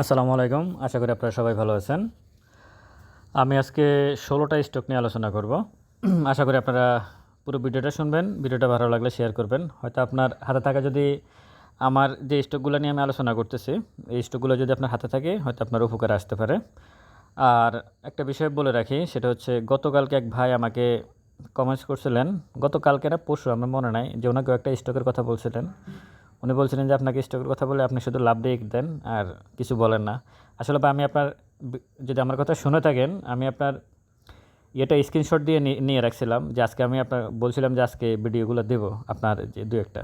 আসসালামু আলাইকুম। আশা করি আপনারা সবাই ভালো আছেন। আমি আজকে ষোলোটা স্টক নিয়ে আলোচনা করব। আশা করি আপনারা পুরো ভিডিওটা শুনবেন ভিডিওটা ভালো লাগলে শেয়ার করবেন। হয়তো আপনার হাতে থাকা যদি আমার যে স্টকগুলো নিয়ে আমি আলোচনা করতেছি এই স্টকগুলো যদি আপনার হাতে থাকে হয়তো আপনার উপকার আসতে পারে। আর একটা বিষয় বলে রাখি সেটা হচ্ছে গতকালকে এক ভাই আমাকে কমেন্টস করছিলেন। গতকালকে না পরশু আমার মনে নাই যে ওনাকেও একটা স্টকের কথা বলছিলেন। উনি বলছিলেন যে, আপনাকে স্টকের কথা বলে আপনি শুধু লাভ দিয়ে দেন আর কিছু বলেন না। আসলে আমি আপনার যদি আমার কথা শুনে থাকেন, আমি আপনার এটা স্ক্রিনশট দিয়ে নিয়ে রাখছিলাম যে, আজকে আমি আপনার, বলছিলাম যে, আজকে ভিডিওগুলো দেবো আপনার যে, দু একটা।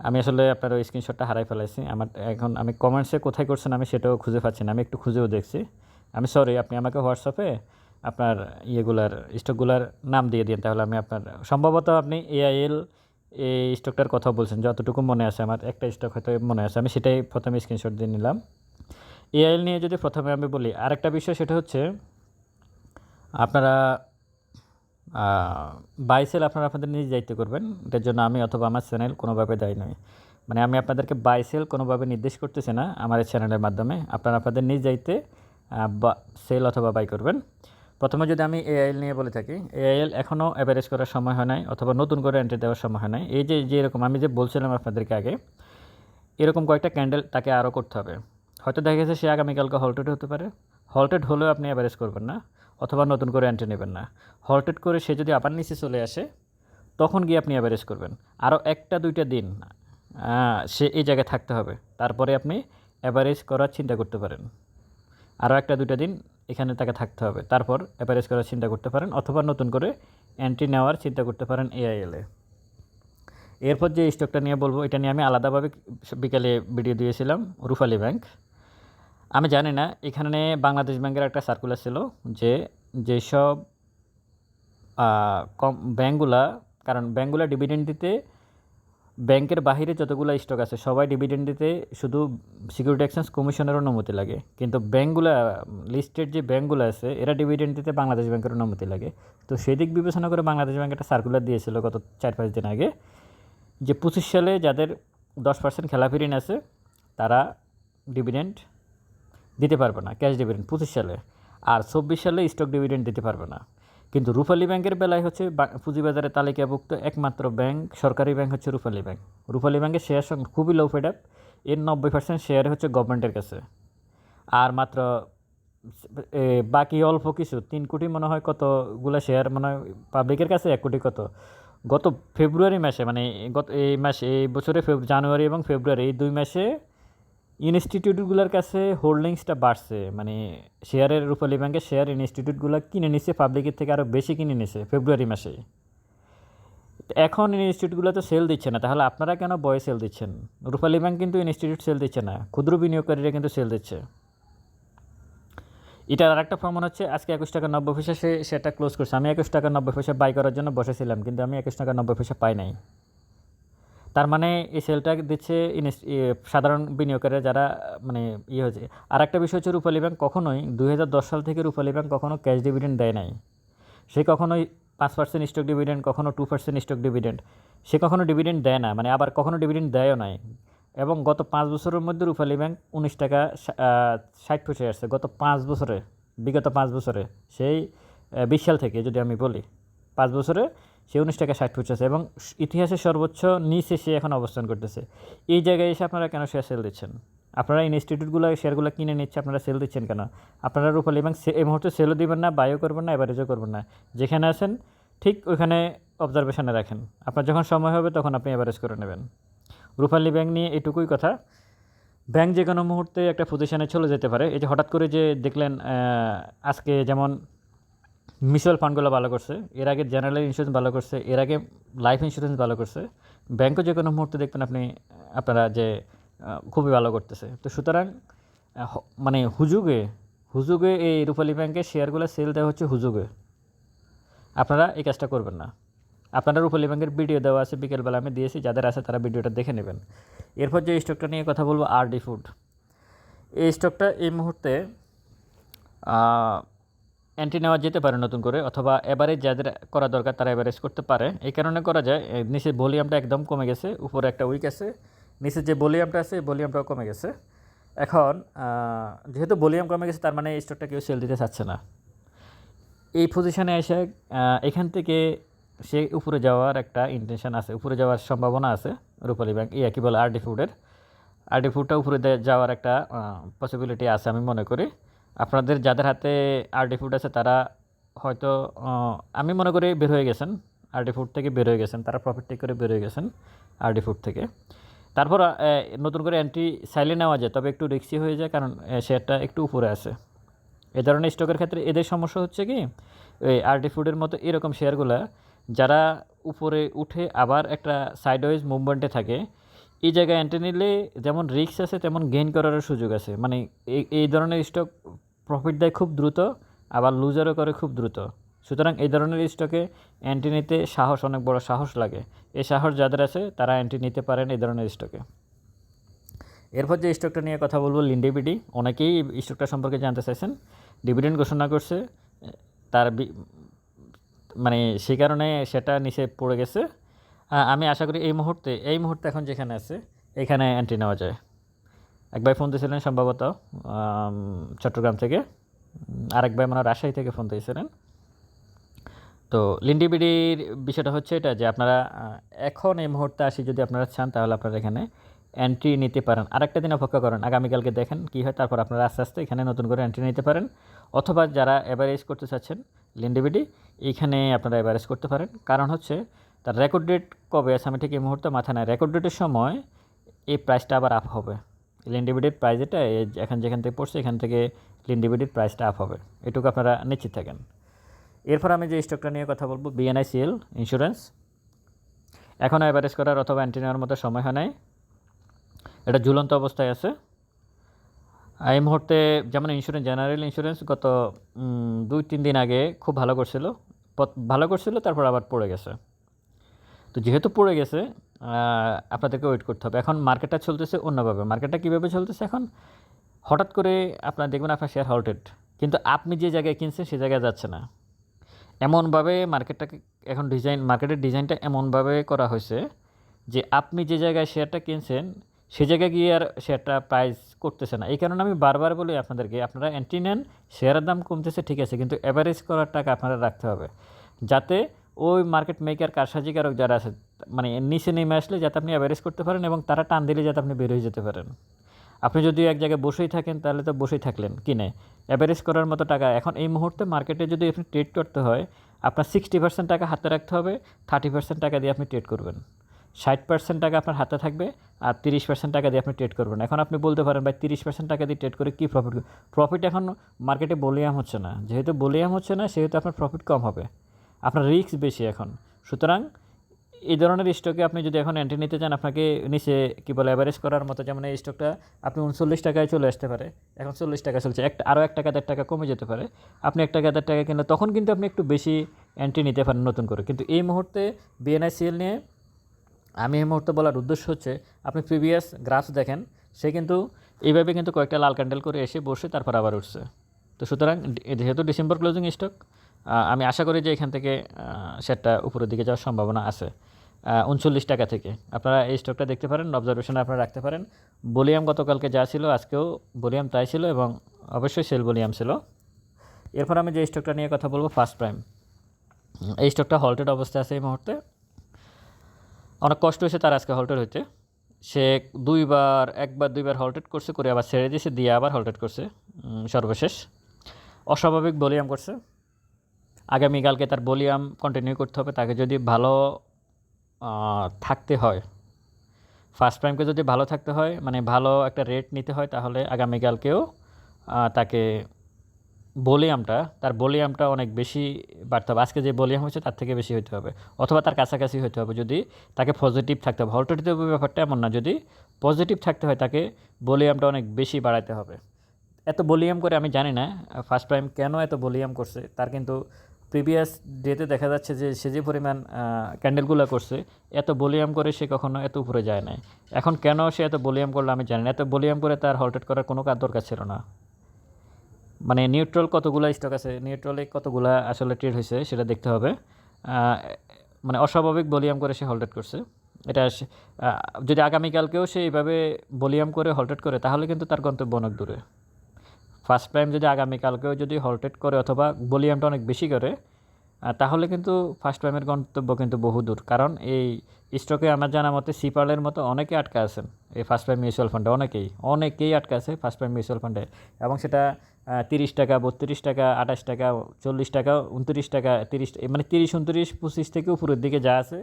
আমি আসলে আপনার ওই স্ক্রিনশটটা হারাই ফেলাইছি। আমার এখন আমি কমেন্টসে কোথায় করছেন আমি সেটাও খুঁজে পাচ্ছি না। আমি একটু খুঁজেও দেখছি। আমি সরি আপনি আমাকে হোয়াটসঅ্যাপে আপনার ইয়েগুলার স্টকগুলার নাম দিয়ে দিন, তাহলে আমি আপনার, সম্ভবত আপনি এআইএল এই স্টকটার কথা বলছেন, যতটুকু মনে আছে আমার, একটা স্টক হয়তো মনে আছে, আমি সেটাই প্রথমে স্ক্রিনশট দিয়ে নিলাম। এআইএল নিয়ে যদি প্রথমে আমি বলি, আরেকটা বিষয় সেটা হচ্ছে, আপনারা বাইসেল আপনারা আপনাদের নিজ দায়িত্ব করবেন, এটার জন্য আমি অথবা আমার চ্যানেল কোনোভাবে দায়ী নয় মানে আমি আপনাদেরকে বাইসেল কোনোভাবে নির্দেশ করতেছি না, আমার চ্যানেলের মাধ্যমে, আপনারা আপনাদের নিজ দায়িত্বে বা সেল অথবা বাই করবেন। প্রথমে যদি আমি এআইএল নিয়ে বলে থাকি এআইএল এখনও অ্যাভারেজ করার সময় হয় নাই অথবা নতুন করে এন্ট্রি দেওয়ার সময় হয় নাই। এই যে যে এরকম, আমি যে বলছিলাম আপনাদেরকে আগে, এরকম কয়েকটা ক্যান্ডেল তাকে আরও করতে হবে। হয়তো দেখা গেছে সে আগামীকালকে হলটেড হতে পারে। হলটেড হলেও আপনি অ্যাভারেজ করবেন না, অথবা নতুন করে এন্ট্রি নেবেন না। হলটেড করে সে যদি আবার নিচে চলে আসে, তখন গিয়ে আপনি অ্যাভারেজ করবেন। আরও একটা, দুইটা দিন সে এই জায়গায় থাকতে হবে। তারপরে আপনি অ্যাভারেজ করার চিন্তা করতে পারেন। আরও একটা, দুইটা দিন এখানে তাকে থাকতে হবে। তারপর অ্যাভারেজ করার চিন্তা করতে পারেন অথবা নতুন করে এন্ট্রি নেওয়ার চিন্তা করতে পারেন এআইএলে এরপর যে স্টকটা নিয়ে বলব, এটা নিয়ে আমি আলাদাভাবে বিকালে ভিডিও দিয়েছিলাম, রুফালি ব্যাংক। আমি জানি না, এখানে বাংলাদেশ ব্যাংকের একটা সার্কুলার ছিল যে যেসব কম ব্যাঙ্কগুলা কারণ ব্যাংকগুলা ডিভিডেন্ড দিতে ব্যাংকের বাইরে যতগুলো স্টক আছে, সবাই ডিভিডেন্ড দিতে শুধু সিকিউরিটি এক্সচেঞ্জ কমিশনের অনুমতি লাগে। কিন্তু ব্যাঙ্কগুলো লিস্টেড যে ব্যাঙ্কগুলো আছে, এরা ডিভিডেন্ড দিতে বাংলাদেশ ব্যাংকের অনুমতি লাগে। তো সেই দিক বিবেচনা করে বাংলাদেশ ব্যাংক একটা সার্কুলার দিয়েছিল গত চার পাঁচ দিন আগে, যে পঁচিশ সালে যাদের দশ পার্সেন্ট খেলাফি ঋণ আছে, তারা ডিভিডেন্ড দিতে পারবে না ক্যাশ ডিভিডেন্ড পঁচিশ সালে। আর চব্বিশ সালে স্টক ডিভিডেন্ড দিতে পারবে না। কিন্তু রূপালী ব্যাংকের বেলায় হচ্ছে পুঁজিবাজারে তালিকাভুক্ত একমাত্র ব্যাংক সরকারি ব্যাংক হচ্ছে রূপালী ব্যাংক। রূপালী ব্যাংকের শেয়ার সংখ্যা খুবই লো ফেড আপ এর নব্বই পার্সেন্ট শেয়ার হচ্ছে গভর্নমেন্টের কাছে। আর মাত্র বাকি অল্প কিছু, তিন কোটি মনে হয় কতগুলো শেয়ার মনে হয় পাবলিকের কাছে, এক কোটি কত? গত ফেব্রুয়ারি মাসে মানে গত এই মাসে, এই বছরে জানুয়ারি এবং ফেব্রুয়ারি এই দুই মাসে ইনস্টিটিউটগুলোর কাছে হোল্ডিংসটা বাড়ছে। মানে শেয়ারের রূপালী ব্যাংকের শেয়ার ইনস্টিটিউটগুলো কিনে নিছে, পাবলিকের থেকে আরও বেশি কিনে নিছে ফেব্রুয়ারি মাসে। এখন ইনস্টিটিউটগুলো তো সেল দিচ্ছে না, তাহলে আপনারা কেন বয়ে সেল দিচ্ছেন? রূপালী ব্যাংক কিন্তু ইনস্টিটিউট সেল দিচ্ছে না, ক্ষুদ্র বিনিয়োগকারীরা কিন্তু সেল দিচ্ছে। এটার আরেকটা প্রমাণ হচ্ছে, আজকে একুশ টাকা নব্বই পয়সা সে সেটা ক্লোজ করছে। আমি একুশ টাকা নব্বই পয়সা বাই করার জন্য বসেছিলাম, কিন্তু আমি একুশ টাকা নব্বই পয়সা পাই নাই। তার মানে এই সেলটা দিচ্ছে সাধারণ বিনিয়োগকারীরা যারা মানে ইয়ে হয়েছে। আর একটা বিষয় হচ্ছে রূপালী ব্যাংক কখনোই দু হাজার দশ সাল থেকে রূপালী ব্যাংক কখনো ক্যাশ ডিভিডেন্ড দেয় নাই। সে কখনোই পাঁচ পার্সেন্ট স্টক ডিভিডেন্ড কখনো টু পার্সেন্ট স্টক ডিভিডেন্ড সে কখনো ডিভিডেন্ড দেয় না মানে আবার কখনো ডিভিডেন্ড দেয়ও নাই। এবং গত পাঁচ বছরের মধ্যে রূপালী ব্যাংক উনিশ টাকা ষাট পয়সা আসছে। গত পাঁচ বছরে, বিগত পাঁচ বছরে, সেই বিশ সাল থেকে যদি আমি বলি, পাঁচ বছরে সে উনিশ টাকা ষাট আছে এবং স- ইতিহাসে সর্বোচ্চ নিচে সে এখন অবস্থান করতেছে। এই জায়গায় এসে আপনারা কেন শেয়ার সেল দিচ্ছেন? আপনারা ইনস্টিটিউটগুলো শেয়ারগুলো কিনে নিচ্ছে আপনারা সেল দিচ্ছেন কেন? আপনারা রূপালী সে- এই মুহূর্তে সেলও দিবেন না বায়ও করবেন না এভারেজও করবেন না। যেখানে আছেন, ঠিক ওইখানে অবজারভেশনে রাখেন। আপনার যখন সময় হবে, তখন আপনি অ্যাভারেজ করে নেবেন। রূপালী ব্যাংক নিয়ে এটুকুই কথা। ব্যাংক যে কোনো মুহূর্তে একটা পজিশনে চলে যেতে পারে। এই যে হঠাৎ করে যে দেখলেন আজকে যেমন মিউচুয়াল ফান্ডগুলো ভালো করছে, এর আগে জেনারেল ইন্স্যুরেন্স ভালো করছে, এর আগে লাইফ ইন্স্যুরেন্স ভালো করছে ব্যাংকও যে কোনো মুহূর্তে দেখবেন আপনি, আপনারা যে খুবই ভালো করতেছে। তো সুতরাং মানে হুজুগে হুজুগে এই রূপালী ব্যাংকের শেয়ারগুলো সেল দেওয়া হচ্ছে হুজুগে। আপনারা এই কাজটা করবেন না। আপনারা রূপালী ব্যাংকের ভিডিও দেওয়া আছে, বিকেলবেলা আমি দিয়েছি, যাদের আছে তারা ভিডিওটা দেখে নেবেন। এরপর যে স্টকটা নিয়ে কথা বলব আরডি ফুড এই স্টকটা এই মুহূর্তে এন্ট্রি নেওয়া যেতে পারে নতুন করে, অথবা এভারেজ যাদের করা দরকার তারা এভারেজ করতে পারে। এই কারণে করা যায় নিচে ভলিউমটা একদম কমে গেছে, উপরে একটা উইক আছে নিচে যে ভলিউমটা আছে ভলিউমটাও কমে গেছে। এখন যেহেতু ভলিউম কমে গেছে, তার মানে এই স্টকটা কেউ সেল দিতে চাচ্ছে না। এই পজিশনে এসে এখান থেকে সে উপরে যাওয়ার একটা ইন্টেনশন আছে, উপরে যাওয়ার সম্ভাবনা আছে, রূপালী ব্যাংক ইয়া কি বলে আরডি ফুডের আরডি ফুডটা উপরে যাওয়ার একটা পসিবিলিটি আছে আমি মনে করি। আপনাদের যাদের হাতে আরডি ফুড আছে তারা হয়তো আমি মনে করি বের হয়ে গেছেন। আরডি ফুড থেকে বের হয়ে গেছেন, তারা প্রফিট টেক করে বের হয়ে গেছেন আরডি ফুড থেকে। তারপর নতুন করে এন্ট্রি সাইলে নেওয়া যায়, তবে একটু রিক্সি হয়ে যায়, কারণ শেয়ারটা একটু উপরে আছে। এ ধরনের স্টকের ক্ষেত্রে এদের সমস্যা হচ্ছে কি ওই আরডি ফুডের মতো এরকম শেয়ারগুলো যারা উপরে উঠে আবার একটা সাইডওয়াইজ মুভমেন্টে থাকে, এই জায়গায় এন্ট্রি নিলে যেমন রিস্ক আছে, তেমন গেইন করারও সুযোগ আছে। মানে এই ধরনের স্টক প্রফিট দেয় খুব দ্রুত, আবার লুজারও করে খুব দ্রুত। সুতরাং এই ধরনের স্টকে এন্ট্রি নিতে সাহস, অনেক বড় সাহস লাগে। এই সাহস যাদের আছে, তারা এন্ট্রি নিতে পারেন এই ধরনের স্টকে এরপর যে স্টকটা নিয়ে কথা বলব লিন্ডিবিডি অনেকেই এই স্টকটা সম্পর্কে জানতে চাইছেন। ডিভিডেন্ড ঘোষণা করছে, তার মানে সেই কারণে সেটা নিচে পড়ে গেছে। আমি আশা করি এই মুহূর্তে এই মুহূর্তে এখন যেখানে আছে, এখানে এন্ট্রি নেওয়া যায়। এক ভাই ফোন দিয়েছিলেন সম্ভবত চট্টগ্রাম থেকে। উম, আরেক ভাই মানে রাজশাহী থেকে ফোন দিয়েছিলেন। তো লিন্ডিবিডির বিষয়টা হচ্ছে এটা যে আপনারা এখন এই মুহূর্তে আসি যদি আপনারা চান তাহলে আপনারা এখানে এন্ট্রি নিতে পারেন। আরেকটা দিন অপেক্ষা করেন আগামীকালকে দেখেন কী হয় তারপর আপনারা আস্তে আস্তে এখানে নতুন করে এন্ট্রি নিতে পারেন। অথবা যারা অ্যাভারেজ করতে চাচ্ছেন লিন্ডিবিডি এইখানে আপনারা এভারেজ করতে পারেন। কারণ হচ্ছে তার রেকর্ড ডেট কবে আছে আমি ঠিক এই মুহূর্তে মাথায় নাই। রেকর্ড ডেটের সময় এই প্রাইসটা আবার আপ হবে। লিন্ডিবিডির প্রাইস এটা এখন যেখান থেকে পড়ছে, এখান থেকে লিন্ডিবিডির প্রাইসটা আপ হবে। এটুকু আপনারা নিশ্চিত থাকেন। এরপর আমি যে স্টকটা নিয়ে কথা বলব বিএনআইসিএল ইন্স্যুরেন্স এখনও অ্যাভারেজ করার অথবা অ্যান্টি নেওয়ার মতো সময় হয় নাই। এটা ঝুলন্ত অবস্থায় আছে। এই মুহূর্তে যেমন ইন্স্যুরেন্স জেনারেল ইন্স্যুরেন্স গত দুই, তিন দিন আগে খুব ভালো করছিল। ভালো করছিল, তারপর আবার পড়ে গেছে। তো যেহেতু পড়ে গেছে আপনাদেরকে ওয়েট করতে হবে। এখন মার্কেটটা চলতেছে অন্যভাবে। মার্কেটটা কীভাবে চলতেছে এখন? হঠাৎ করে আপনার দেখবেন আপনার শেয়ার হল্টেড কিন্তু আপনি যে জায়গায় কিনছেন সে জায়গায় যাচ্ছে না। এমনভাবে মার্কেটটাকে এখন ডিজাইন মার্কেটের ডিজাইনটা এমনভাবে করা হয়েছে যে আপনি যে জায়গায় শেয়ারটা কিনছেন, সে জায়গায় গিয়ে আর শেয়ারটা প্রাইস করতেছে না। এই কারণে আমি বারবার বলি আপনাদেরকে, আপনারা এন্ট্রি নেন শেয়ারের দাম কমতেছে, ঠিক আছে। কিন্তু অ্যাভারেজ করার টাকা আপনারা রাখতে হবে। যাতে ওই মার্কেট মেকার কারসাজিকারক যারা আছে মানে নিচে নেমে আসলে যাতে আপনি অ্যাভারেজ করতে পারেন এবং তারা টান দিলে যাতে আপনি বের হয়ে যেতে পারেন। আপনি যদি এক জায়গায় বসেই থাকেন, তাহলে তো বসেই থাকলেন। কিনে অ্যাভারেজ করার মতো টাকা। এখন এই মুহূর্তে মার্কেটে যদি আপনি ট্রেড করতে হয়, আপনার সিক্সটি পার্সেন্ট টাকা হাতে রাখতে হবে থার্টি পার্সেন্ট টাকা দিয়ে আপনি ট্রেড করবেন। ষাট পার্সেন্ট টাকা আপনার হাতে থাকবে আর তিরিশ পার্সেন্ট টাকা দিয়ে আপনি ট্রেড করবেন। এখন আপনি বলতে পারেন, ভাই, তিরিশ পার্সেন্ট টাকা দিয়ে ট্রেড করে কী প্রফিট প্রফিট এখন মার্কেটে বলিয়াম হচ্ছে না। যেহেতু বলিয়াম হচ্ছে না, সেহেতু আপনার প্রফিট কম হবে। আপনার রিস্ক বেশি এখন। সুতরাং এই ধরনের স্টকে আপনি যদি এখন এন্ট্রি নিতে চান, আপনাকে নিচে কী বলে অ্যাভারেজ করার মতো যেমন এই স্টকটা আপনি উনচল্লিশ টাকায় চলে আসতে পারে। এখন চল্লিশ টাকা চলছে। একটা, আরও এক টাকা দেড় টাকা কমে যেতে পারে। আপনি এক টাকা দেড় টাকা কিনলে তখন কিন্তু আপনি একটু বেশি এন্ট্রি নিতে পারেন নতুন করে। কিন্তু এই মুহূর্তে বিএনআইসিএল নিয়ে আমি এই মুহূর্তে বলার উদ্দেশ্য হচ্ছে, আপনি প্রিভিয়াস গ্রাফ দেখেন, সে কিন্তু এইভাবে কিন্তু কয়েকটা লাল ক্যান্ডেল করে এসে বসে তারপর আবার উঠছে। তো সুতরাং, যেহেতু ডিসেম্বর ক্লোজিং স্টক আমি আশা করি যে এখান থেকে সেটটা উপরের দিকে যাওয়ার সম্ভাবনা আছে। উনচল্লিশ টাকা থেকে। আপনারা এই স্টকটা দেখতে পারেন অবজারভেশনে আপনারা রাখতে পারেন। বলিয়াম গতকালকে যা ছিল, আজকেও বলিয়াম তাই ছিল এবং অবশ্যই সেল বলিয়াম ছিল। এরপর আমি যে স্টকটা নিয়ে কথা বলব, ফার্স্ট প্রাইম। এই স্টকটা হল্টেড অবস্থায় আছে এই মুহূর্তে। অনেক কষ্ট হয়েছে তার আজকে হল্টেড হইতে। সে দুইবার, একবার, দুইবার হল্টেড করছে, করে আবার ছেড়ে দিয়েছে, দিয়ে আবার হল্টেড করছে। সর্বশেষ। অস্বাভাবিক বলিয়াম করছে। আগামীকালকে তার বলিয়াম কন্টিনিউ করতে হবে। তাকে যদি ভালো থাকতে হয় ফার্স্ট প্রাইমকে যদি ভালো থাকতে হয় মানে ভালো একটা রেট নিতে হয়, তাহলে আগামীকালকেও তাকে বলিয়ামটা তার বলিয়ামটা অনেক বেশি বাড়তে হবে। আজকে যে বলিয়াম হয়েছে, তার থেকে বেশি হতে হবে। অথবা তার কাছাকাছি হতে হবে যদি তাকে পজিটিভ থাকতে হবে। হল্টেটিভ ব্যাপারটা এমন না, যদি পজিটিভ থাকতে হয়, তাকে বলিয়ামটা অনেক বেশি বাড়াতে হবে। এত বলিয়াম করে আমি জানি না ফার্স্ট প্রাইম কেন এত বলিয়াম করছে, তার কিন্তু প্রিভিয়াস ডেতে দেখা যাচ্ছে যে সে যে পরিমাণ ক্যান্ডেলগুলো করছে, এত বলিয়াম করে সে কখনো এত উপরে যায় নাই। এখন কেন সে এত বলিয়াম করল আমি জানি না। এত বলিয়াম করে তার হল্টেড করার কোনো কাজ দরকার ছিল না। মানে নিউট্রাল কতগুলো স্টক আছে নিউট্রালে কতগুলা আসলে ট্রেড হয়েছে সেটা দেখতে হবে। মানে অস্বাভাবিক ভলিউম করে সে হোল্ডেড করছে। এটা যদি আগামীকালকেও সে এইভাবে ভলিউম করে হল্টেড করে, তাহলে কিন্তু তার গন্তব্য অনেক দূরে। ফার্স্ট টাইম যদি আগামীকালকেও যদি হল্টেড করে অথবা ভলিউমটা অনেক বেশি করে তাহলে কিন্তু ফার্স্ট টাইমের গন্তব্য কিন্তু বহু দূর। কারণ এই স্টকে আমার জানা মতে সিপালের মতো অনেকে আটকা আছেন এই ফার্স্ট টাইম মিউচুয়াল ফান্ডে অনেকেই অনেকেই আটকা আছে ফার্স্ট টাইম মিউচুয়াল ফান্ডে এবং সেটা তিরিশ টাকা, বত্রিশ টাকা, আঠাশ টাকা, চল্লিশ টাকা, উনত্রিশ টাকা, তিরিশ মানে তিরিশ, উনত্রিশ, পঁচিশ থেকে উপরের দিকে যা আছে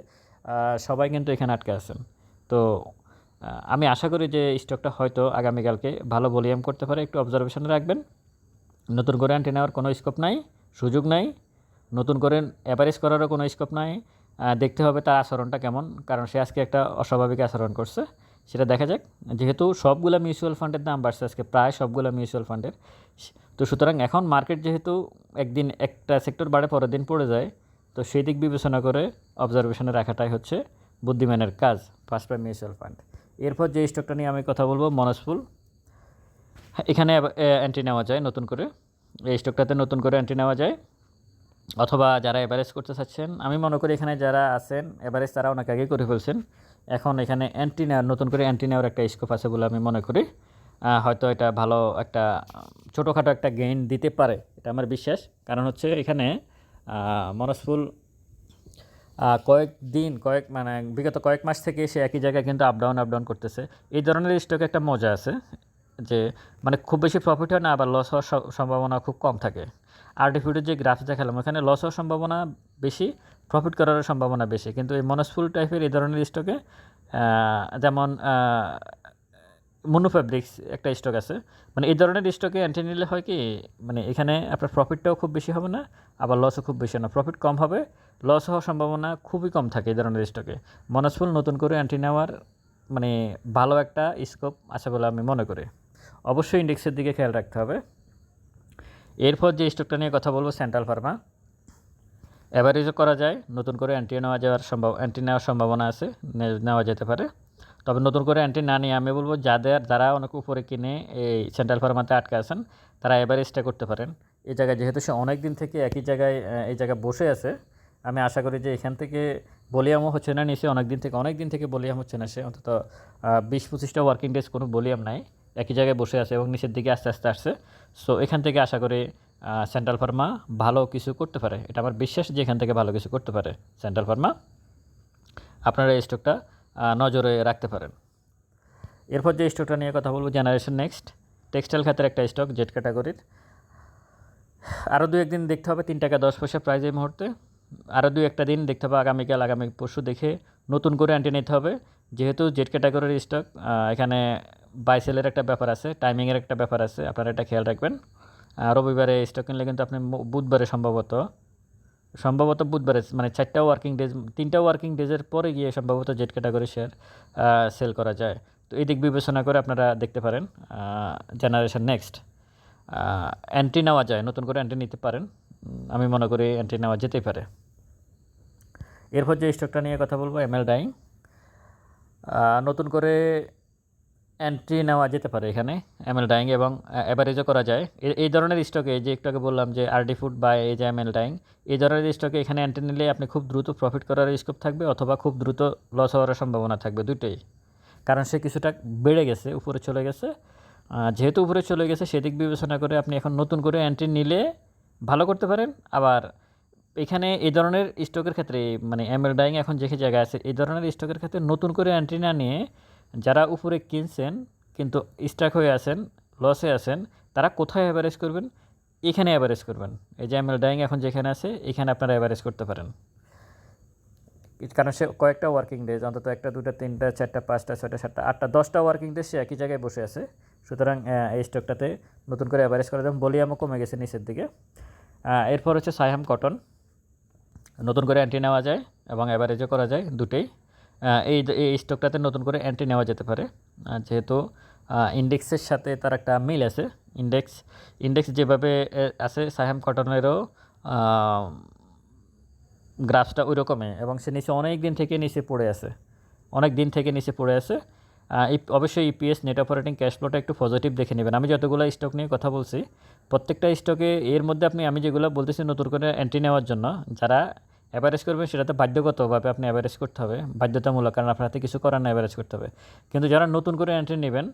সবাই কিন্তু এখানে আটকে আছেন। তো আমি আশা করি যে স্টকটা হয়তো আগামীকালকে ভালো ভলিউম করতে পারে। একটু অবজারভেশনে রাখবেন। নতুন করে অ্যান্টি নেওয়ার কোনো স্কোপ নাই, সুযোগ নাই। নতুন করে অ্যাভারেজ করারও কোনো স্কোপ নাই। দেখতে হবে তার আচরণটা কেমন, কারণ সে আজকে একটা অস্বাভাবিক আচরণ করছে। সেটা দেখা যাক। যেহেতু সবগুলো মিউচুয়াল ফান্ডের দাম বাড়ছে আজকে, প্রায় সবগুলো মিউচুয়াল ফান্ডের তো সুতরাং এখন মার্কেট যেহেতু একদিন একটা সেক্টর বাড়ে, পরের দিন পড়ে যায়, তো সেই দিক বিবেচনা করে অবজারভেশনে রাখাটাই হচ্ছে বুদ্ধিমানের কাজ ফার্স্ট প্রাইম মিউচুয়াল ফান্ড এরপর যে স্টকটা নিয়ে আমি কথা বলব মনসফুল এখানে অ্যান্টি নেওয়া যায় নতুন করে। এই স্টকটাতে নতুন করে অ্যান্টি নেওয়া যায়। অথবা যারা এভারেজ করতে চাচ্ছেন, আমি মনে করি এখানে যারা আছেন এভারেজ তারা অনেক আগেই করে ফেলছেন। এখন এখানে অ্যান্টি নেওয়ার নতুন করে অ্যান্টি নেওয়ার একটা স্কোপ আছে বলে আমি মনে করি। হয়তো এটা ভালো একটা, ছোটোখাটো একটা গেইন দিতে পারে, এটা আমার বিশ্বাস। কারণ হচ্ছে এখানে মনসফুল কয়েক দিন, কয়েক মানে বিগত কয়েক মাস থেকে সে একই জায়গায় কিন্তু আপ ডাউন করতেছে। এই ধরনের স্টকে একটা মজা আছে যে মানে খুব বেশি প্রফিট হয় না, আবার লস হওয়ার সম্ভাবনা খুব কম থাকে। আর্টিফিউটের যে গ্রাফ দেখালাম, ওখানে লস হওয়ার সম্ভাবনা বেশি প্রফিট করার সম্ভাবনা বেশি। কিন্তু এই মনসফুল টাইপের এই ধরনের স্টকে যেমন মনু ফ্যাব্রিক্স একটা স্টক আছে। মানে এই ধরনের স্টকে এন্ট্রি নিলে হয় কি মানে এখানে আপনার প্রফিটটাও খুব বেশি হবে না, আবার লসও খুব বেশি না। প্রফিট কম হবে লস হওয়ার সম্ভাবনা খুবই কম থাকে এই ধরনের স্টকে মনসফুল নতুন করে এন্ট্রি নেওয়ার মানে ভালো একটা স্কোপ আছে বলে আমি মনে করি। অবশ্যই ইন্ডেক্সের দিকে খেয়াল রাখতে হবে। এরপর যে স্টকটা নিয়ে কথা বলব সেন্ট্রাল ফার্মা অ্যাভারেজও করা যায়, নতুন করে অ্যান্টি নেওয়া যাওয়ার সম্ভব অ্যান্টি নেওয়ার সম্ভাবনা আছে নেওয়া যেতে পারে। তবে নতুন করে অ্যান্টি না নিয়ে আমি বলব, যাদের, যারা অনেক উপরে কিনে এই সেন্ট্রাল ফার্মাতে আটকে আছেন, তারা অ্যাভারেজটা করতে পারেন। এই জায়গায় যেহেতু সে অনেক দিন থেকে একই জায়গায় এই জায়গায় বসে আছে আমি আশা করি যে এখান থেকে বলিয়ামও হচ্ছে না নিচে অনেক দিন থেকে অনেক দিন থেকে বলিয়াম হচ্ছে না সে। অন্তত বিশ পঁচিশটা ওয়ার্কিং ডেজ কোনো বলিয়াম নাই, একই জায়গায় বসে আছে এবং নিচের দিকে আস্তে আস্তে আসছে। সো এখান থেকে আশা করি সেন্ট্রাল ফার্মা ভালো কিছু করতে পারে। এটা আমার বিশ্বাস যে এখান থেকে ভালো কিছু করতে পারে সেন্ট্রাল ফার্মা আপনারা এই স্টকটা নজরে রাখতে পারেন। এরপর যে স্টকটা নিয়ে কথা বলব জেনারেশন নেক্সট টেক্সটাইল খাতের একটা স্টক জেট ক্যাটাগরির আরও দু একদিন দেখতে হবে, তিন টাকা দশ পয়সা প্রাইজ এই মুহূর্তে। আরও দু একটা দিন দেখতে হবে আগামীকাল আগামী পরশু দেখে নতুন করে অ্যান্টি নিতে হবে। যেহেতু জেড ক্যাটাগরির স্টক এখানে বাইসেলের একটা ব্যাপার আছে টাইমিংয়ের একটা ব্যাপার আছে, আপনারা এটা খেয়াল রাখবেন। রবিবারে স্টক কিনলে কিন্তু আপনি বুধবারে সম্ভবত সম্ভবত বুধবারে মানে চারটা ওয়ার্কিং ডেজ তিনটা ওয়ার্কিং ডেজের পরে গিয়ে সম্ভবত জেড ক্যাটাগরি শেয়ার সেল করা যায়। তো এই দিক বিবেচনা করে আপনারা দেখতে পারেন জেনারেশন নেক্সট অ্যান্টি নেওয়া যায়, নতুন করে অ্যান্টি নিতে পারেন। আমি মনে করি অ্যান্টি নেওয়া যেতেই পারে। এরপর যে স্টকটা নিয়ে কথা বলব, এমএল ডাইং। নতুন করে এন্ট্রি নেওয়া যেতে পারে এখানে, এমএল ডাইং এবং অ্যাভারেজও করা যায়। এই ধরনের স্টকে যে একটু আগে বললাম যে আরডি ফুড বা এই যে এমএল ডাইং, এই ধরনের স্টকে এখানে এন্ট্রি নিলে আপনি খুব দ্রুত প্রফিট করার স্কোপ থাকবে অথবা খুব দ্রুত লস হওয়ার সম্ভাবনা থাকবে দুটোই কারণ সে কিছুটা বেড়ে গেছে, উপরে চলে গেছে। যেহেতু উপরে চলে গেছে, সেদিক বিবেচনা করে আপনি এখন নতুন করে এন্ট্রি নিলে ভালো করতে পারেন, আবার এখানে এই ধরনের স্টকের ক্ষেত্রে মানে এমএল ডাইং এখন যে জায়গায় আছে এই ধরনের স্টকের ক্ষেত্রে নতুন করে এন্ট্রি না নিয়ে যারা উপরে কিনছেন, কিন্তু স্টাক হয়ে আছেন লসে আছেন, তারা কোথায় অ্যাভারেজ করবেন? এখানে অ্যাভারেজ করবেন। এই যে এমএল ডাইং এখন যেখানে আছে, এখানে আপনারা অ্যাভারেজ করতে পারেন। কারণ সে কয়েকটা ওয়ার্কিং ডেজ অন্তত একটা দুটা তিনটা, চারটা, পাঁচটা, ছয়টা, সাতটা, আটটা, দশটা ওয়ার্কিং ডেজ সে একই জায়গায় বসে আছে। সুতরাং এই স্টকটাতে নতুন করে অ্যাভারেজ করে দেবেন ভলিউমও কমে গেছে নিচের দিকে। এরপর হচ্ছে সাইহাম কটন। নতুন করে অ্যান্টি নেওয়া যায় এবং অ্যাভারেজও করা যায় দুটোই। এই এই স্টকটাতে নতুন করে অ্যান্টি নেওয়া যেতে পারে। যেহেতু ইন্ডেক্সের সাথে তার একটা মিল আছে। ইন্ডেক্স ইন্ডেক্স যেভাবে আছে সাইহাম কটনেরও গ্রাফসটা ওই রকমই এবং সে নিচে অনেক দিন থেকে নিচে পড়ে আছে। অনেক দিন থেকে নিচে পড়ে আছে। অবশ্যই ইপিএস নেট অপারেটিং ক্যাশ ফ্লোটা একটু পজিটিভ দেখে নেবেন। আমি যতগুলো স্টক নিয়ে কথা বলছি, প্রত্যেকটা স্টকে এর মধ্যে আপনি, আমি যেগুলো বলতেছি নতুন করে এন্ট্রি নেওয়ার জন্য, যারা অ্যাভারেজ করবেন, সেটাতে বাধ্যগতভাবে আপনি অ্যাভারেজ করতে হবে। বাধ্যতামূলক, কারণ আপনার হাতে কিছু করার না অ্যাভারেজ করতে হবে। কিন্তু যারা নতুন করে এন্ট্রি নেবেন,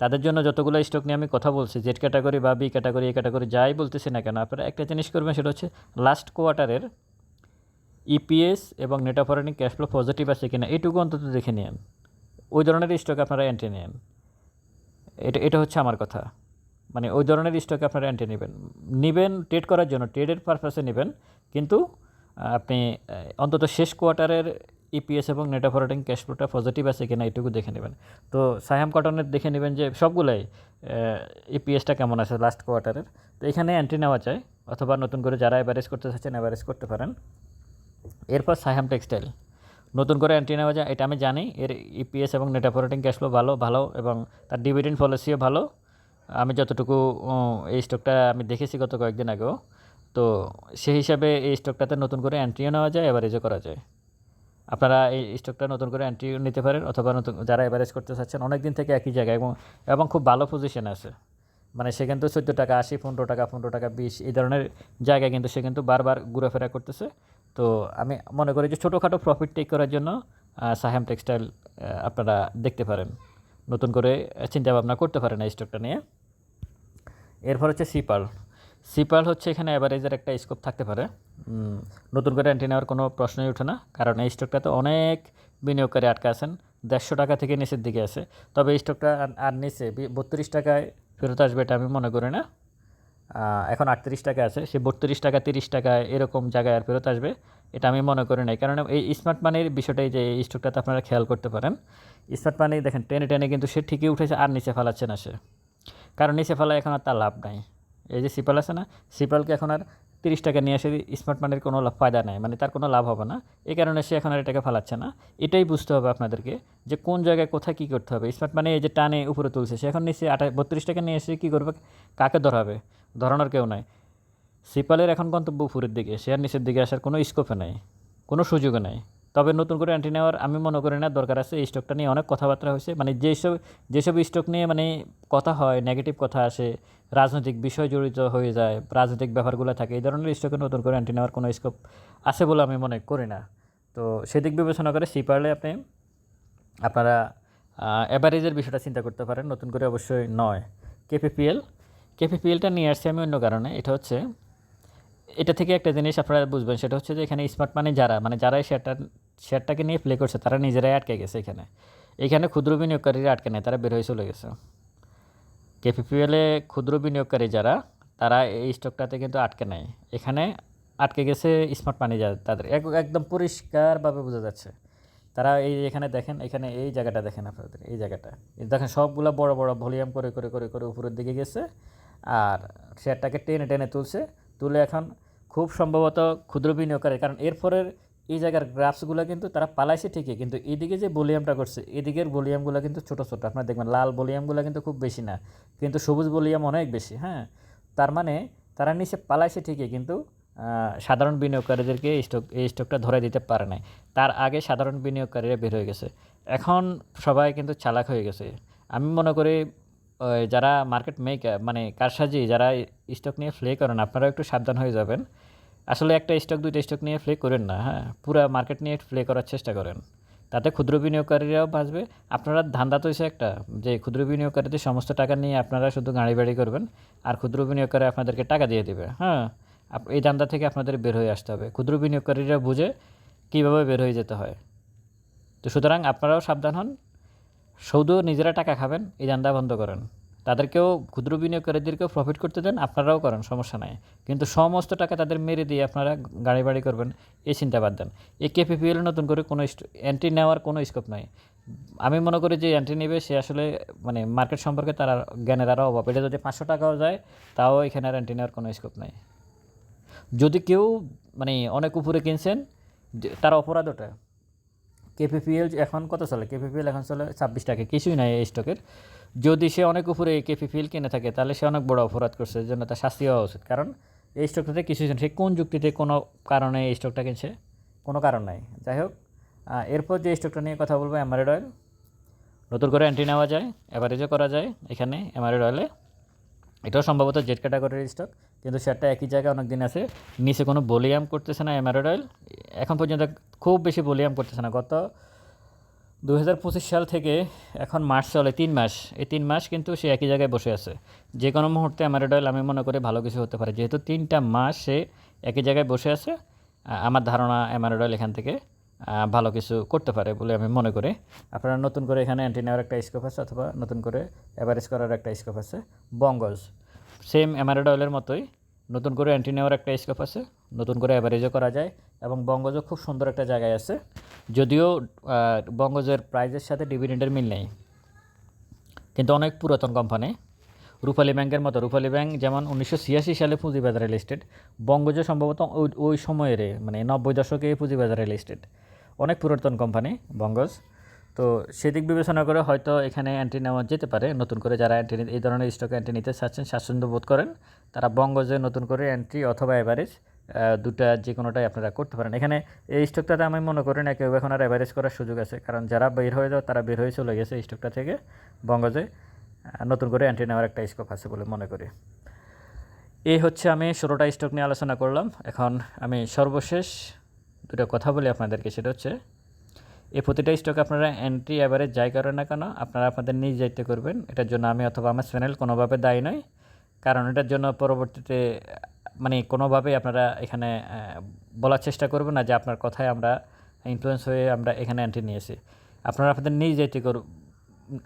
তাদের জন্য যতগুলো স্টক নিয়ে আমি কথা বলছি জেড ক্যাটাগরি বা বি ক্যাটাগরি এ ক্যাটাগরি যাই বলতেছি না কেন, আপনারা একটা জিনিস করবেন, সেটা হচ্ছে লাস্ট কোয়ার্টারের ইপিএস এবং net operating cash flow positive আছে কিনা, এটুকু অন্তত দেখে নিন ওই ধরনের স্টক আপনারা এন্ট্রি নেন। এটা এটা হচ্ছে আমার কথা। মানে ওই ধরনের স্টকে আপনারা এন্ট্রি নেবেন। নেবেন ট্রেড করার জন্য ট্রেডের পারপাসে নেবেন, কিন্তু আপনি অন্তত শেষ কোয়ার্টারের ইপিএস এবং নেট অপারেটিং ক্যাশ ফ্লোটা পজিটিভ আছে কিনা এটুকু দেখে নেবেন। তো সায়াম কটনের দেখে নেবেন যে সবগুলাই ইপিএসটা কেমন আছে লাস্ট কোয়ার্টারের। তো এখানে এন্ট্রি নেওয়া যায় অথবা নতুন করে যারা অ্যাভারেজ করতে চাচ্ছেন অ্যাভারেজ করতে পারেন। এরপর সাইহাম টেক্সটাইল নতুন করে এন্ট্রি নেওয়া যায়, এটা আমি জানি, এর ইপিএস এবং নেট অপারেটিং ক্যাশ ফ্লো ভালো ভালো এবং তার ডিভিডেন্ড পলিসিও ভালো। আমি যতটুকু এই স্টকটা আমি দেখেছি গত কয়েকদিন আগেও। তো সেই হিসাবে এই স্টকটাতে নতুন করে এন্ট্রিও নেওয়া যায় অ্যাভারেজও করা যায়। আপনারা এই স্টকটা নতুন করে এন্ট্রি নিতে পারেন অথবা নতুন যারা অ্যাভারেজ করতে চাচ্ছেন অনেক দিন থেকে একই জায়গায় এবং এবং খুব ভালো পজিশন আছে। মানে সে কিন্তু চোদ্দ টাকা, আশি, পনেরো টাকা পনেরো টাকা, বিশ, এই ধরনের জায়গায় কিন্তু সে কিন্তু বারবার ঘুরেফেরা করতেছে। তো আমি মনে করি যে ছোটোখাটো প্রফিট টেক করার জন্য সাহেম টেক্সটাইল আপনারা দেখতে পারেন। নতুন করে চিন্তা ভাবনা করতে পারেন এই স্টকটা নিয়ে। এরপর হচ্ছে সিপাল সিপাল হচ্ছে এখানে অ্যাভারেজের একটা স্কোপ থাকতে পারে। নতুন করে অ্যান্টি নেওয়ার কোনো প্রশ্নই ওঠে না, কারণ এই স্টকটাতে অনেক বিনিয়োগকারী আটকা আছেন, দেড়শো টাকা থেকে নিচের দিকে আছে। তবে এই স্টকটা আর- নিচে বত্রিশ টাকায় ফেরত আসবে এটা আমি মনে করি না। এখন আটত্রিশ টাকা আছে, সে বত্রিশ টাকা, তিরিশ টাকা এরকম জায়গায় আর ফেরত আসবে, এটা আমি মনে করি নাই। কারণ এই স্মার্ট মানির বিষয়টাই যে এই স্টকটাতে আপনারা খেয়াল করতে পারেন। স্মার্ট মানি দেখেন, টেনে টেনে কিন্তু সে ঠিকই উঠেছে, আর নিচে ফেলাচ্ছে না সে। কারণ নিচে ফেলা এখন আর তার লাভ নাই। এই যে সিপাল আছে না সিপালকে এখন আর তিরিশ টাকা নিয়ে এসে স্মার্ট মানির কোনো ফায়দা নেই মানে তার কোনো লাভ হবে না। এই কারণে সে এখন আর এটাকে ফালাচ্ছে না। এটাই বুঝতে হবে আপনাদেরকে যে কোন জায়গায় কোথায় কী করতে হবে। স্মার্ট মানি এই যে টানে উপরে তুলছে, সে এখন নিচে আটা বত্রিশ টাকা নিয়ে এসে কী করবে? কাকে ধরাবে? ধরানোর কেউ নাই। সিপালের এখন গন্তব্য উপরের দিকে শেয়ার নিচের দিকে আসার কোনো স্কোপে নেই, কোনো সুযোগও নেই। তবে নতুন করে অ্যান্টি নেওয়ার আমি মনে করি না, দরকার আছে এই স্টকটা নিয়ে অনেক কথাবার্তা হয়েছে। মানে যেসব যেসব স্টক নিয়ে মানে কথা হয় নেগেটিভ কথা আসে, রাজনৈতিক বিষয় জড়িত হয়ে যায়, রাজনৈতিক ব্যাপারগুলো থাকে, এই ধরনের স্টকে নতুন করে অ্যান্টি নেওয়ার কোনো স্কোপ আছে বলে আমি মনে করি না। তো সেদিক বিবেচনা করে সিপারলে আপনি, আপনারা অ্যাভারেজের বিষয়টা চিন্তা করতে পারেন, নতুন করে অবশ্যই নয়। কেপিপিএল কেপিপিএলটা নিয়ে আসছি আমি অন্য কারণে, এটা হচ্ছে, এটা থেকে একটা জিনিস আপনারা বুঝবেন, সেটা হচ্ছে যে এখানে স্মার্ট মানি যারা মানে যারা এই শেয়ারটা শেয়ারটাকে নিয়ে প্লে করছে, তারা নিজেরাই আটকে গেছে এখানে। এখানে ক্ষুদ্র বিনিয়োগকারীরা আটকে নেয় তারা বের হয়ে চলে গেছে। কেপিপিএলে ক্ষুদ্র বিনিয়োগকারী যারা, তারা এই স্টকটাতে কিন্তু আটকে নেয় এখানে আটকে গেছে স্মার্ট মানি যারা তাদের। এক- একদম পরিষ্কারভাবে বোঝা যাচ্ছে। তারা এই এখানে দেখেন, এখানে এই জায়গাটা দেখেন আপনাদের, এই জায়গাটা। দেখেন সবগুলো বড় বড় ভলিউম করে করে করে করে উপরের দিকে গেছে। আর শেয়ারটাকে টেনে টেনে তুলছে। তুলে এখন খুব সম্ভবত ক্ষুদ্র বিনিয়োগকারী, কারণ এরপরের এই জায়গার গ্রাফসগুলো কিন্তু তারা পালাইছে ঠিকই, কিন্তু এদিকে যে ভলিউমটা করছে, এদিকের ভলিউমগুলো কিন্তু ছোটো ছোটো। আপনারা দেখবেন লাল ভলিউমগুলো কিন্তু খুব বেশি না, কিন্তু সবুজ ভলিউম অনেক বেশি হ্যাঁ? তার মানে তারা নিচে পালাইছে ঠিকই, কিন্তু সাধারণ বিনিয়োগকারীদেরকে স্টক এই স্টকটা ধরে দিতে পারে নাই। তার আগে সাধারণ বিনিয়োগকারীরা বের হয়ে গেছে। এখন সবাই কিন্তু চালাক হয়ে গেছে। আমি মনে করি যারা মার্কেট মেকার মানে কারসাজি, যারা স্টক নিয়ে ফ্লে করেন, আপনারাও একটু সাবধান হয়ে যাবেন। আসলে একটা স্টক দুইটা স্টক নিয়ে প্লে করেন না হ্যাঁ? পুরো মার্কেট নিয়ে প্লে করার চেষ্টা করেন। তাতে ক্ষুদ্র বিনিয়োগকারীরাও বাঁচবে। আপনারা ধান্দা তো হয়েছে একটা, যে ক্ষুদ্র বিনিয়োগকারীদের সমস্ত টাকা নিয়ে আপনারা শুধু গাড়ি বাড়ি করবেন, আর ক্ষুদ্র বিনিয়োগকারী আপনাদেরকে টাকা দিয়ে দেবে হ্যাঁ? এই ধান্দা থেকে আপনাদের বের হয়ে আসতে হবে। ক্ষুদ্র বিনিয়োগকারীরা বুঝে কীভাবে বের হয়ে যেতে হয়। তো সুতরাং আপনারাও সাবধান হন। শুধু নিজেরা টাকা খাবেন, এই ধান্দা বন্ধ করেন। তাদেরকেও ক্ষুদ্র বিনিয়োগকারীদেরকেও প্রফিট করতে দেন, আপনারাও করেন, সমস্যা নাই। কিন্তু সমস্ত টাকা তাদের মেরে দিয়ে আপনারা গাড়ি বাড়ি করবেন এই চিন্তা বাদ দেন। এই কেপিপিএল নতুন করে কোনো এন্ট্রি নেওয়ার কোনো স্কোপ নাই। আমি মনে করি যে এন্ট্রি নেবে, সে আসলে মানে মার্কেট সম্পর্কে তার জ্ঞানের আরও অভাব। এটা যদি পাঁচশো টাকাও যায়, তাও এখানে আর এন্ট্রি নেওয়ার কোনো স্কোপ নাই। যদি কেউ মানে অনেক উপরে কিনছেন তার অপরাধ ওটা। কেপিপিএল এখন কত চলে? কেপিপিএল এখন চলে ছাব্বিশ টাকা, কিছুই নাই এই স্টকের যদি সে অনেক উপরে কেপিপিএল কিনে থাকে, তাহলে সে অনেক বড় অপরাধ করছে, এর জন্য তার শাস্তি হওয়া উচিত। কারণ এই স্টকটাতে কিছুই সে কোন যুক্তিতে কোনো কারণে এই স্টকটা কিনছে? কোনো কারণ নাই। যাই হোক এরপর যে স্টকটা নিয়ে কথা বলব এমারেড অয়েল নতুন করে এন্ট্রি নেওয়া যায় অ্যাভারেজও করা যায় এখানে এমারেড অয়েলে এটাও সম্ভবত জেট ক্যাটাগরির স্টক কিন্তু শেয়ারটা একই জায়গায় অনেক দিন আছে। নিচে কোনো বলিয়াম করতেছে না এমারয়েড অয়েল এখন পর্যন্ত খুব বেশি বলিয়াম করতেছে না। গত দু হাজার পঁচিশ সাল থেকে এখন মার্চ চলে তিন মাস। এই তিন মাস কিন্তু সে একই জায়গায় বসে আছে। যে কোনো মুহূর্তে এমারয়েড অয়েল আমি মনে করি ভালো কিছু হতে পারে। যেহেতু তিনটা মাস সে একই জায়গায় বসে আছে আমার ধারণা এমারয়েড অয়েল এখান থেকে ভালো কিছু করতে পারে বলে আমি মনে করি। আপনারা নতুন করে এখানে অ্যান্টি নেওয়ার একটা স্কোপ আছে অথবা নতুন করে অ্যাভারেজ করার একটা স্কোপ আছে। বঙ্গজ সেম এমারয়েড অয়েলের মতোই নতুন করে অ্যান্টি নেওয়ার একটা স্কোপ আছে, নতুন করে অ্যাভারেজও করা যায় এবং বঙ্গজও খুব সুন্দর একটা জায়গায় আছে। যদিও বঙ্গজের প্রাইজের সাথে ডিভিডেন্ডের মিল নেই। কিন্তু অনেক পুরাতন কোম্পানি রূপালী ব্যাংকের মতো, রূপালী ব্যাংক যেমন উনিশশো ছিয়াশি সালে পুঁজিবাজারে লিস্টেড বঙ্গজ সম্ভবত ওই ওই সময়ের মানে নব্বই দশকে পুঁজিবাজারে লিস্টেড অনেক পুরাতন কোম্পানি বঙ্গজ। তো সেদিক বিবেচনা করে হয়তো এখানে অ্যান্টি নেওয়া যেতে পারে। নতুন করে যারা অ্যান্টি এই ধরনের স্টকে অ্যান্টি নিতে চাচ্ছেন, স্বাচ্ছন্দ্য বোধ করেন, তারা বঙ্গজে নতুন করে এন্ট্রি অথবা অ্যাভারেজ দুটা যে কোনোটাই আপনারা করতে পারেন। এখানে এই স্টকটাতে আমি মনে করি না কেউ এখন আর অ্যাভারেজ করার সুযোগ আছে। কারণ যারা বের হয়ে যাও, তারা বের হয়ে চলে গেছে এই স্টকটা থেকে বঙ্গজে। নতুন করে এন্ট্রি নেওয়ার একটা স্কোপ আছে বলে মনে করি। এই হচ্ছে আমি ষোলোটা স্টক নিয়ে আলোচনা করলাম। এখন আমি সর্বশেষ দুটো কথা বলি আপনাদেরকে, সেটা হচ্ছে, এই প্রতিটা স্টক আপনারা এন্ট্রি অ্যাভারেজ যাই করেন না কেন, আপনারা আপনাদের নিজ দায়িত্ব করবেন। এটার জন্য আমি অথবা আমার চ্যানেল কোনোভাবে দায়ী নয় কারণ এটার জন্য পরবর্তীতে মানে কোনোভাবেই আপনারা এখানে বলার চেষ্টা করবেন না যে আপনার কথায় আমরা ইনফ্লুয়েন্স হয়ে আমরা এখানে এন্ট্রি নিয়েছি। আপনারা আপনাদের নিজ দায়িত্ব কর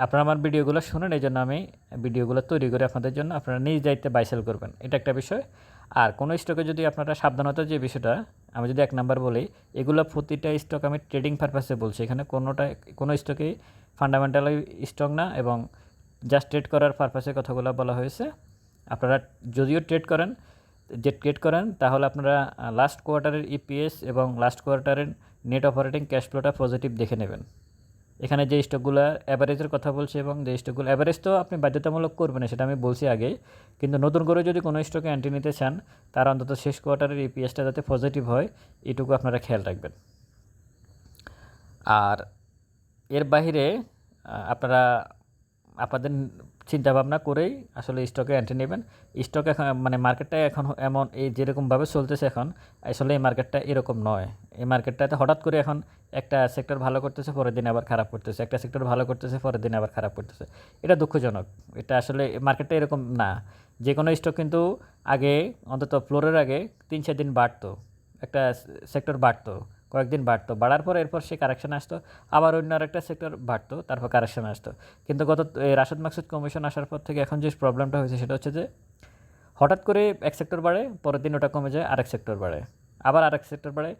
আপনারা আমার ভিডিওগুলো শুনেন, এই জন্য আমি ভিডিওগুলো তৈরি করে আপনাদের জন্য। আপনারা নিজ দায়িত্বে বাইসেল করবেন, এটা একটা বিষয়। আর কোনো স্টকে যদি আপনারা সাবধানতা যে বিষয়টা আমি যদি এক নাম্বার বলি, এগুলো প্রতিটা স্টক আমি ট্রেডিং পারপাসে বলছি। এখানে কোনোটা, কোনো স্টকেই ফান্ডামেন্টালি স্টক না এবং জাস্ট ট্রেড করার পারপাসে কথাগুলো বলা হয়েছে। আপনারা যদিও ট্রেড করেন, যে ট্রেড করেন, তাহলে আপনারা লাস্ট কোয়ার্টারের ইপিএস এবং লাস্ট কোয়ার্টারের নেট অপারেটিং ক্যাশ ফ্লোটা পজিটিভ দেখে নেবেন। এখানে যে স্টকগুলো অ্যাভারেজের কথা বলছি এবং যে স্টকগুলো অ্যাভারেজ তো আপনি বাধ্যতামূলক করবেন, সেটা আমি বলছি আগেই। কিন্তু নতুন করে যদি কোনো স্টকে অ্যান্টি নিতে চান, তার অন্তত শেষ কোয়ার্টারের ইপিএসটা যাতে পজিটিভ হয়, এটুকু আপনারা খেয়াল রাখবেন। আর এর বাহিরে আপনারা, আপনাদের চিন্তা ভাবনা করেই আসলে স্টকে এন্ট্রি নেবেন। স্টক এখন মানে মার্কেটটা এখন এমন এই যেরকমভাবে চলতেছে এখন, আসলে এই মার্কেটটা এরকম নয়। এই মার্কেটটাতে হঠাৎ করে এখন একটা সেক্টর ভালো করতেছে, পরের দিন আবার খারাপ করতেছে। একটা সেক্টর ভালো করতেছে, পরের দিন আবার খারাপ করতেছে। এটা দুঃখজনক। এটা আসলে মার্কেটটা এরকম না। যে কোনো স্টক কিন্তু আগে, অন্তত ফ্লোরের আগে তিন, চার দিন বাড়তো। একটা সেক্টর বাড়তো। কয়েকদিন বাড়তো। বাড়ার পর এরপর সে কারেকশন আসতো, আবার অন্য আরেকটা সেক্টর বাড়তো, তারপর কারেকশন আসতো। কিন্তু গত, এই রাশেদ মাকসুদ কমিশন আসার পর থেকে এখন যে প্রবলেমটা হয়েছে সেটা হচ্ছে যে, হঠাৎ করে এক সেক্টর বাড়ে, পরের দিন ওটা কমে যায়, আরেক সেক্টর বাড়ে। আবার আরেক সেক্টর বাড়ে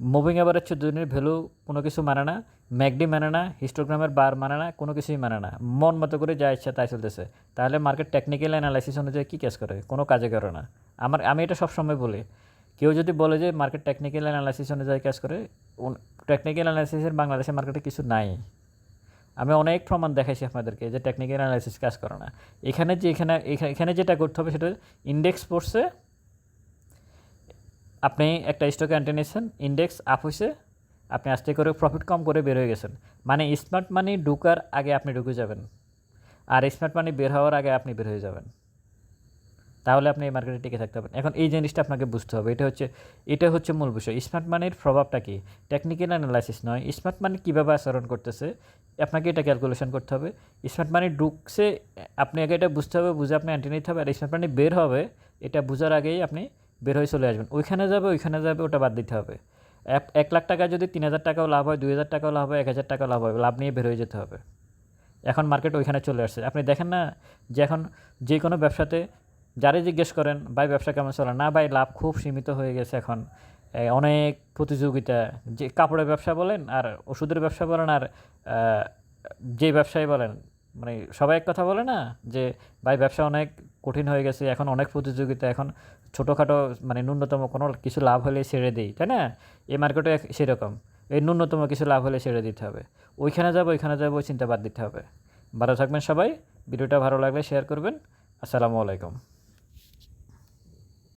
মুভিং অ্যাভারেজ চোদ্দ দিনের ভ্যালু কোনো কিছু মানে না ম্যাকডি মানে না হিস্টোগ্রামের বার মানে না, কোনো কিছুই মানে না। মন মতো করে যা ইচ্ছা তাই চলতেছে। তাহলে মার্কেট টেকনিক্যাল অ্যানালাইসিস অনুযায়ী কী কাজ করে? কোনো কাজে করে না। আমার, আমি এটা সবসময় বলি। কেউ যদি বলে যে মার্কেট টেকনিক্যাল অ্যানালাইসিস অনুযায়ী কাজ করে টেকনিক্যাল অ্যানালাইসিসের বাংলাদেশের মার্কেটে কিছু নাই। আমি অনেক প্রমাণ দেখাইছি আপনাদেরকে যে টেকনিক্যাল অ্যানালাইসিস কাজ করে না। এখানে যে, এখানে এখানে যেটা করতে হবে সেটা ইন্ডেক্স পড়ছে আপনি একটা স্টকে এন্ট্রি নিয়েছেন ইন্ডেক্স আপ হয়েছে আপনি আস্তে করে প্রফিট কম করে বের হয়ে গেছেন। মানে স্মার্ট মানি ঢুকার আগে আপনি ঢুকে যাবেন। আর স্মার্ট মানি বের হওয়ার আগে আপনি বের হয়ে যাবেন। তাহলে আপনি এই মার্কেটে টিকে থাকতে পারবেন। এখন এই জিনিসটা আপনাকে বুঝতে হবে। এটা হচ্ছে এটা হচ্ছে মূল বিষয়। স্মার্ট মানির প্রভাবটা কি? টেকনিক্যাল অ্যানালাইসিস নয়। স্মার্ট মানি কীভাবে আচরণ করতেছে? আপনাকে এটা ক্যালকুলেশন করতে হবে। স্মার্ট মানি ঢুকছে, আপনি আগে এটা বুঝতে হবে, বুঝে আপনি অ্যান্টি নিতে হবে। আর স্মার্ট মানি বের হবে, এটা বোঝার আগেই আপনি বের হয়ে চলে আসবেন। ওইখানে যাবে ওইখানে যাবে, ওটা বাদ দিতে হবে। এক- এক লাখ টাকা যদি তিন হাজার টাকাও লাভ হয়, দুই হাজার টাকাও লাভ হয়, এক হাজার টাকাও লাভ হয়, লাভ নিয়ে বের হয়ে যেতে হবে। এখন মার্কেট ওইখানে চলে আসছে। আপনি দেখেন না যে এখন যে কোনো ব্যবসাতে যারে জিজ্ঞেস করেন, ভাই, ব্যবসা কেমন চলে? না, ভাই, লাভ খুব সীমিত হয়ে গেছে এখন। অনেক প্রতিযোগিতা, যে কাপড়ের ব্যবসা বলেন আর ওষুধের ব্যবসা বলেন আর যে ব্যবসায়ী বলেন মানে সবাই এক কথা বলে না? যে, ভাই, ব্যবসা অনেক কঠিন হয়ে গেছে, এখন অনেক প্রতিযোগিতা, এখন ছোটোখাটো মানে ন্যূনতম কোনো কিছু লাভ হলে ছেড়ে দিই। তাই না? এই মার্কেটে সেরকম। এই ন্যূনতম কিছু লাভ হলে ছেড়ে দিতে হবে। ওইখানে যাব ওইখানে যাব ওই চিন্তা বাদ দিতে হবে। ভালো থাকবেন সবাই। ভিডিওটা ভালো লাগলে শেয়ার করবেন। আসসালামু আলাইকুম।